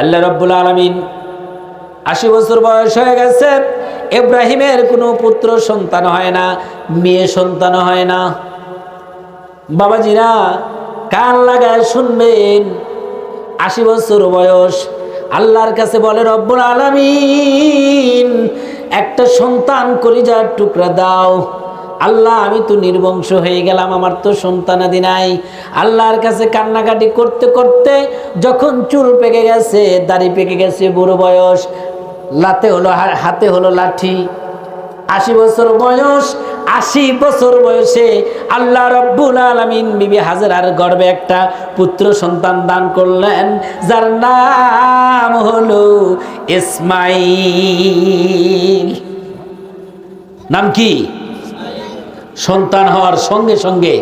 আল্লাহ রব্বুল আলমিন আশি বছর বয়স হয়ে গেছে, ইব্রাহিমের কোনো পুত্র সন্তান হয় না, মেয়ে সন্তান হয় না। বাবাজিরা কান লাগায় শুনবেন, আশি বছর বয়স, আল্লাহর কাছে বলে, রব্বুল আলামিন, একটা সন্তান কলিজার টুকরা দাও। আল্লাহ, আমি তো নির্বংশ হয়ে গেলাম, আমার তো সন্তানাদি নাই। আল্লাহর কাছে কান্নাকাটি করতে করতে যখন চুল পেকে গেছে, দাড়ি পেকে গেছে, বুড়ো বয়স, লাতে হলো হাতে হলো লাঠি। আশি বছর বয়স, আশি বছর বয়সে আল্লাহ রব্বুল আলমিন বিবি হাজারার গর্বে একটা পুত্র সন্তান দান করলেন, যার নাম হলো ইসমাইল। নাম কি? সন্তান হওয়ার সঙ্গে সঙ্গে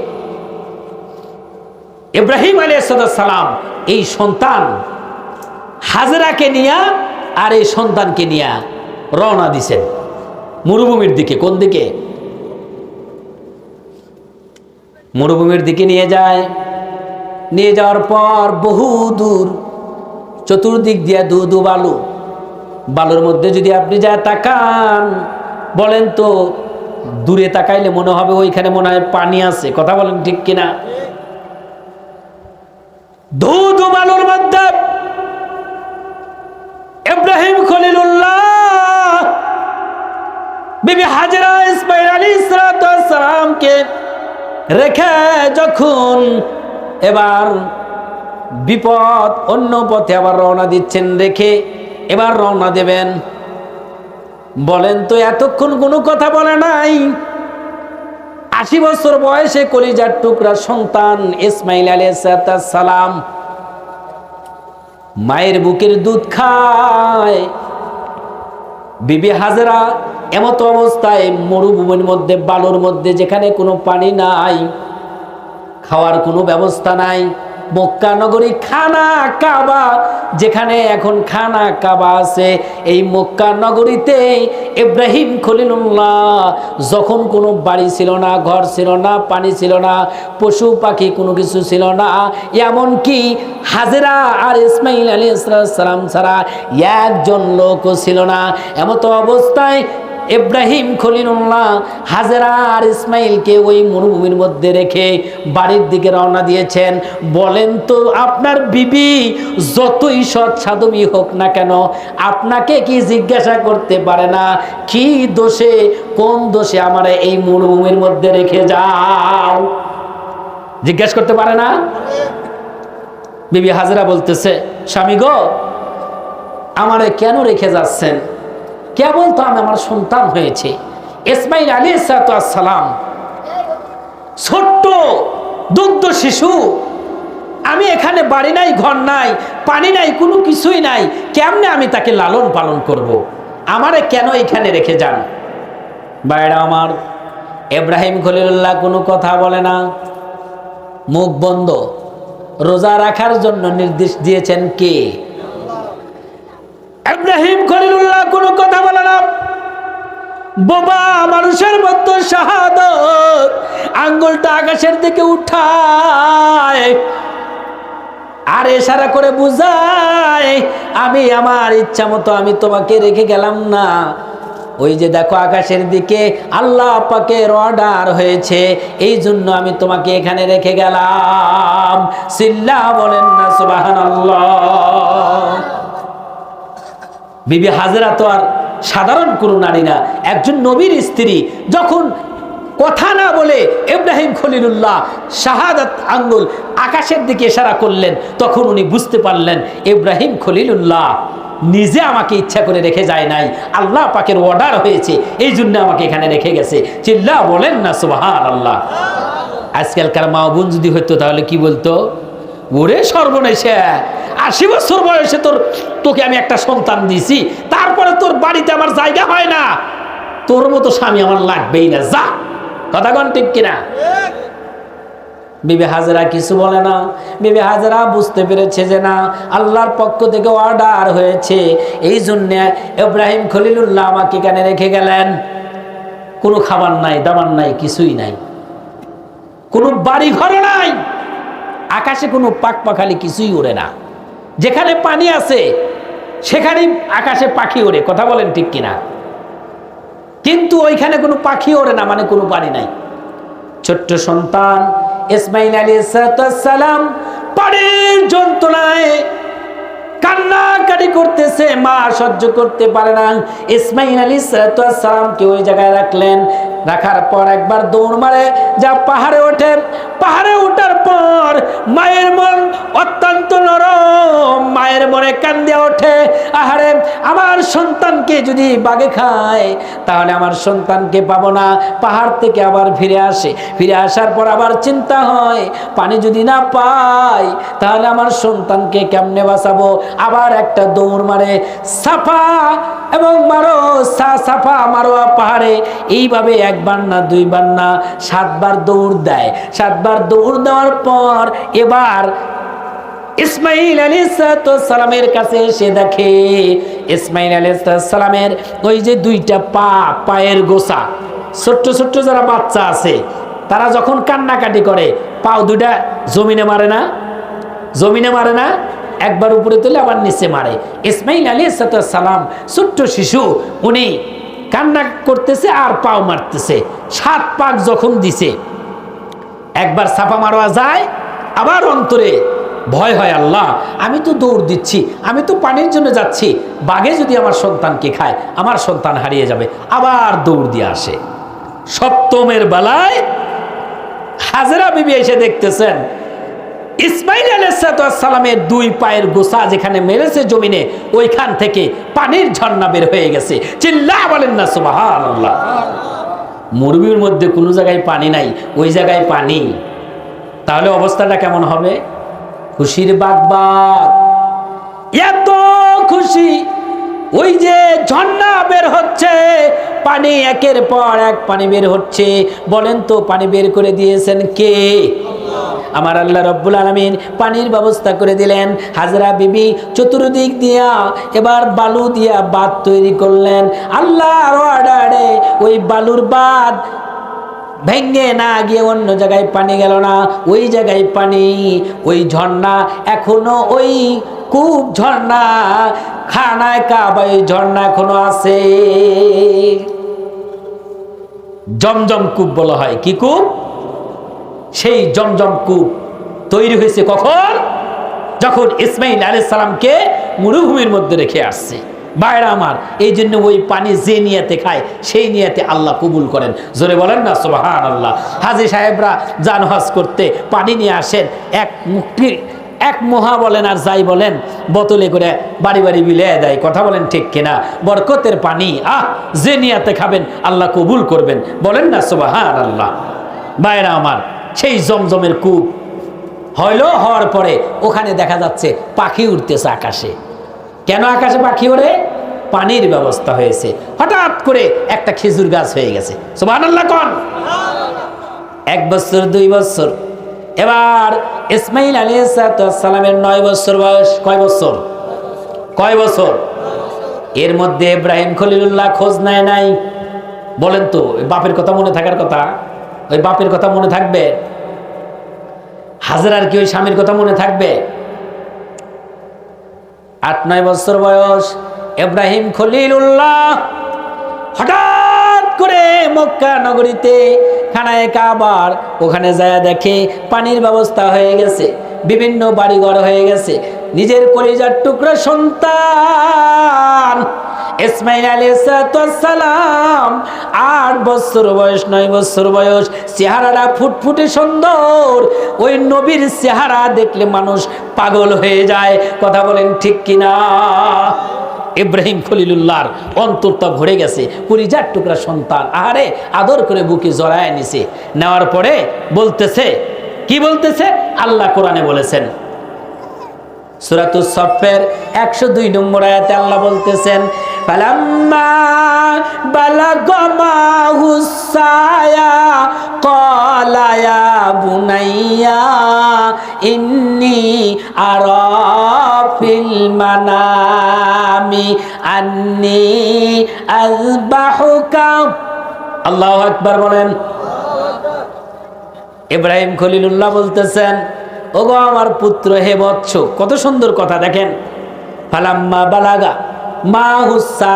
ইব্রাহিম আলী সালাম এই সন্তান হাজরাকে নিয়া আর এই সন্তানকে নিয়া রওনা দিছেন। মরুভূমির দিকে, কোন দিকে? মরুভূমির দিকে নিয়ে যায়। নিয়ে যাওয়ার পর বহু দূর, চতুর্দিক দিয়ে দু দু বালু। বালুর মধ্যে যদি আপনি যা তাকান, বলেন তো দূরে তাকাইলে মনে হবে ওইখানে মনে হয় পানি আছে। কথা বলেন ঠিক কিনা? মধ্যে খলিলুল্লাহ বিবি হাজরা ইসমাইল আলী রেখে যখন এবার বিপদ অন্য পথে আবার রওনা দিচ্ছেন রেখে এবার রওনা দেবেন বলেন তো, এতক্ষণ কোনো কথা বলে নাই। আশি বছর বয়সে কলিজার টুকরা সন্তান ইসমাইল সালাম মায়ের বুকের দুধ খায়। বিবি হাজরা এমতো অবস্থায় মরুভূমির মধ্যে, বালুর মধ্যে, যেখানে কোনো পানি নাই, খাওয়ার কোনো ব্যবস্থা নাই। মক্কা নগরী খানা কাবা, যেখানে এখন খানা কাবা আছে। এই মক্কা নগরীতে ইব্রাহিম খলিলুল্লাহ যখন কোনো বাড়ি ছিল না, ঘর ছিল না, পানি ছিল না, পশু পাখি কোনো কিছু ছিল না, এমনকি হাজরা আর ইসমাইল আলী সালাম ছাড়া একজন লোকও ছিল না। এমতো অবস্থায় ইব্রাহিম খলিলুল্লাহ, হাজেরা আর ইসমাইলকে ওই মরুভূমির মধ্যে রেখে বাড়ির দিকে রওনা দিয়েছেন। বলেন তো, আপনার বিবি যতই সৎ সাধবী হোক না কেন, আপনাকে কি জিজ্ঞাসা করতে পারে না, কি দোষে, কোন দোষে আমার এই মরুভূমির মধ্যে রেখে যাও? জিজ্ঞাসা করতে পারে না? বিবি হাজরা বলতেছে, স্বামী গো, আমারে কেন রেখে যাচ্ছেন? কেবল তো আমি আমার সন্তান হয়েছে। ইসমাইল আলী সালাম, ছোট্ট দুগ্ধ শিশু, আমি এখানে বাড়ি নাই, ঘর নাই, পানি নাই, কোনো কিছুই নাই, কেমনে আমি তাকে লালন পালন করব। আমারে কেন এখানে রেখে যান? বাইরা আমার, এব্রাহিম খলিলুল্লাহ কোনো কথা বলে না। মুখ বন্ধ। রোজা রাখার জন্য নির্দেশ দিয়েছেন কে ইব্রাহিম খলিলুল্লাহ কোনো কথা বলে না বোবা মানুষের মতো শাহাদত আঙ্গুলটা আকাশের দিকে উঠায়। আর এশারা করে বুঝায়, আমি আমার ইচ্ছা মতো আমি তোমাকে রেখে গেলাম না। ওই যে দেখো আকাশের দিকে আল্লাহ পাকের অর্ডার হয়েছে, এই জন্য আমি তোমাকে এখানে রেখে গেলাম। সিল্লা বলেন না সুবাহান বিবি হাজরা তো আর সাধারণ কোনো নারী না, একজন নবীর স্ত্রী যখন কথা না বলে ইব্রাহিম খলিলুল্লাহ শাহাদাত আঙ্গুল আকাশের দিকে ইশারা করলেন, তখন উনি বুঝতে পারলেন ইব্রাহিম খলিলুল্লাহ নিজে আমাকে ইচ্ছা করে রেখে যায় নাই, আল্লাহ পাকের অর্ডার হয়েছে, এই জন্য আমাকে এখানে রেখে গেছে। চিল্লা বলেন না সুবাহান আল্লাহ আজকালকার মা বোন যদি হইতো, তাহলে কি বলতো? ওরে সর্বনেশে, আশি বছর বয়সে তোর তোকে আমি একটা সন্তান দিছি তারপরে তোর বাড়িতে আমার জায়গা হয় না। তোর মতো স্বামী আমার লাগবেই না। যা। কথা কন ঠিক কিনা? বিবি হাজরা কিছু বলে না। বিবি হাজরা বুঝতে পেরেছে যে না, আল্লাহর পক্ষ থেকে অর্ডার হয়েছে। এই জন্যে ইব্রাহিম খলিলুল্লাহ আমাকে এখানে রেখে গেলেন। কোনো খাবার নাই দাবার নাই, কিছুই নাই। কোনো বাড়ি ঘর নাই। আকাশে কোনো পাক পাখালি কিছুই ওড়ে না। যেখানে পানি আছে সেখানেই আকাশে পাখি ওড়ে, কথা বলেন ঠিক কিনা? কিন্তু ওইখানে কোনো পাখি ওড়ে না মানে কোনো পানি নাই। ছোট্ট সন্তান ইসমাইল আলী সালাম পানির যন্ত্রণায় কান্নাকাটি করতেছে, মা সহ্য করতে পারে না। ইসমাইল আলী সালামকে ওই জায়গায় রাখলেন। রাখার পর একবার দৌড় মারে, যা পাহাড়ে ওঠে। পাহাড়ে ওঠার পর মায়ের মন অত্যন্ত নরম, মায়ের মনে কান্দিয়া ওঠে। আহারে, আমার সন্তানকে যদি বাগে খায়, তাহলে আমার সন্তানকে পাবো না। পাহাড় থেকে আবার ফিরে আসে। ফিরে আসার পর আবার চিন্তা হয়, পানি যদি না পাই তাহলে আমার সন্তানকে কেমনে বাঁচাবো? আবার একটা দৌড় মারে। সাফা এবং মারো, সা সাফা মারোয়া পাহাড়ে। এইভাবে একবার না দুইবার না সাতবার দৌড় দেয়। সাতবার দৌড় দেওয়ার পর এবার ইসমাইল আলী সালামের কাছে এসে দেখে, ইসমাইল আলী সালামের ওই যে দুইটা পা, পায়ের গোসা ছোট্ট ছোট্ট যারা বাচ্চা আছে, তারা যখন কান্নাকাটি করে, পাও দুইটা জমিনে মারে না? জমিনে মারে না? একবার উপরে তুলে আবার নিচে মারে। ইসমাইল আলী সালাম ছোট্ট শিশু, উনি কান্না করতেছে আর পাও মারতেছে। সাত পাক যখন দিছে। একবার ছাপা মারা যায়, আবার অন্তরে ভয় হয়, আল্লাহ, আমি তো দৌড় দিচ্ছি, আমি তো পানির জন্য যাচ্ছি, বাঘে যদি আমার সন্তানকে খায়, আমার সন্তান হারিয়ে যাবে, আবার দৌড় দিয়ে আসে। সপ্তমের বেলায় হাজরা বিবি এসে দেখতেছেন ইসমাইল আলাইসালামের দুই পায়ের গোসা যেখানে মেরেছে জমিনে, ওইখান থেকে পানির ঝর্ণা বের হয়ে গেছে। চিল্লা বলেন না সুবাহ আল্লাহ মরুভূমির মধ্যে কোনো জায়গায় পানি নাই, ওই জায়গায় পানি। তাহলে অবস্থাটা কেমন হবে? খুশির বাগ বাগ। এত খুশি, ওই যে ঝর্ণা বের হচ্ছে, পানি একের পর এক পানি বের হচ্ছে। বলেন তো, পানি বের করে দিয়েছেন কে? আমার আল্লাহ রব্বুল আলমিন পানির ব্যবস্থা করে দিলেন, হাজরা বিবি চতুর্দিক দিয়া, এবার বালু দিয়া বাদ তৈরি করলেন। আল্লাহর অর্ডারে ওই বালুর বাদ ভেঙ্গে না গিয়ে অন্য জায়গায় পানি গেল না, ওই জায়গায় পানি, ওই ঝর্ণা এখনও ওই কূপ ঝর্ণা, খানায় কাবা ওই ঝর্ণা এখনও আছে। জমজম কূপ বলা হয়, কি কূপ? সেই জমজম কূপ তৈরি হয়েছে কখন? যখন ইসমাইল সালামকে মরুভূমির মধ্যে রেখে আসছে। বাইরা আমার, এই জন্য ওই পানি যে নিয়াতে খায়, সেই নিয়াতে আল্লাহ কবুল করেন। জোরে বলেন না সোবাহান আল্লাহ হাজি সাহেবরা যান হজ করতে পানি নিয়ে আসেন। এক মুক্তি, এক মহা বলেন আর যাই বলেন, বোতলে করে বাড়ি বাড়ি বিলে দেয়। কথা বলেন ঠিক কিনা? বরকতের পানি, আহ, যে নিয়াতে খাবেন, আল্লাহ কবুল করবেন। বলেন না সোবাহান আল্লাহ বাইরা আমার সেই জমজমের কূপ হইল, হওয়ার পরে ওখানে দেখা যাচ্ছে পাখি উঠতেছে আকাশে। কেন আকাশে পাখি ওড়ে? পানির ব্যবস্থা হয়েছে। হঠাৎ করে একটা খেজুর গাছ হয়ে গেছে। সুবাহ কন? এক বছর, দুই বছর। এবার ইসমাইল আলী সালামের নয় বছর বয়স কয় বছর? কয় বছর? এর মধ্যে ইব্রাহিম খলিলুল্লাহ খোঁজ নেয় নাই। বলেন তো, বাপের কথা মনে থাকার কথা? ওই বাপের কথা মনে থাকবে? হাজারার কি ওই স্বামীর কথা মনে থাকবে? আট, নয় বছর বয়স, ইব্রাহিম খলিলুল্লাহ হঠাৎ করে মক্কা নগরীতে খানায় কাবার ওখানে যায় দেখে পানির ব্যবস্থা হয়ে গেছে, বিভিন্ন বাড়িঘর হয়ে গেছে নিজের কলিজার টুকরো সন্তান। ইসমাইল আলাইসালাম আট বছর বয়স, নয় বছর বয়স, চেহারাটা ফুটফুটে সুন্দর। ওই নবীর চেহারা দেখলে মানুষ পাগল হয়ে যায়। কথা বলেন ঠিক কিনা? ইব্রাহিম খলিলুল্লাহর অন্তরটা ভরে গেছে। পরিজার টুকরা সন্তান, আহারে, আদর করে বুকে জড়ায় নিছে। নেওয়ার পরে বলতেছে, কি বলতেছে? আল্লাহ কোরআনে বলেছেন সুরাতুস সফের একশো দুই নম্বর আয়াতে আল্লাহ বলতেছেন, ফালাম্মা বালাগমা হুসায়া ক্বালা ইয়া বুনাইয়া, ইন্নী আন্নী আকবার বলেন। ইব্রাহিম খলিলুল্লাহ বলতেছেন ওগো আমার পুত্র হে বৎস কত সুন্দর কথা দেখেন। ফালাম্মা বালাগা মা হুসা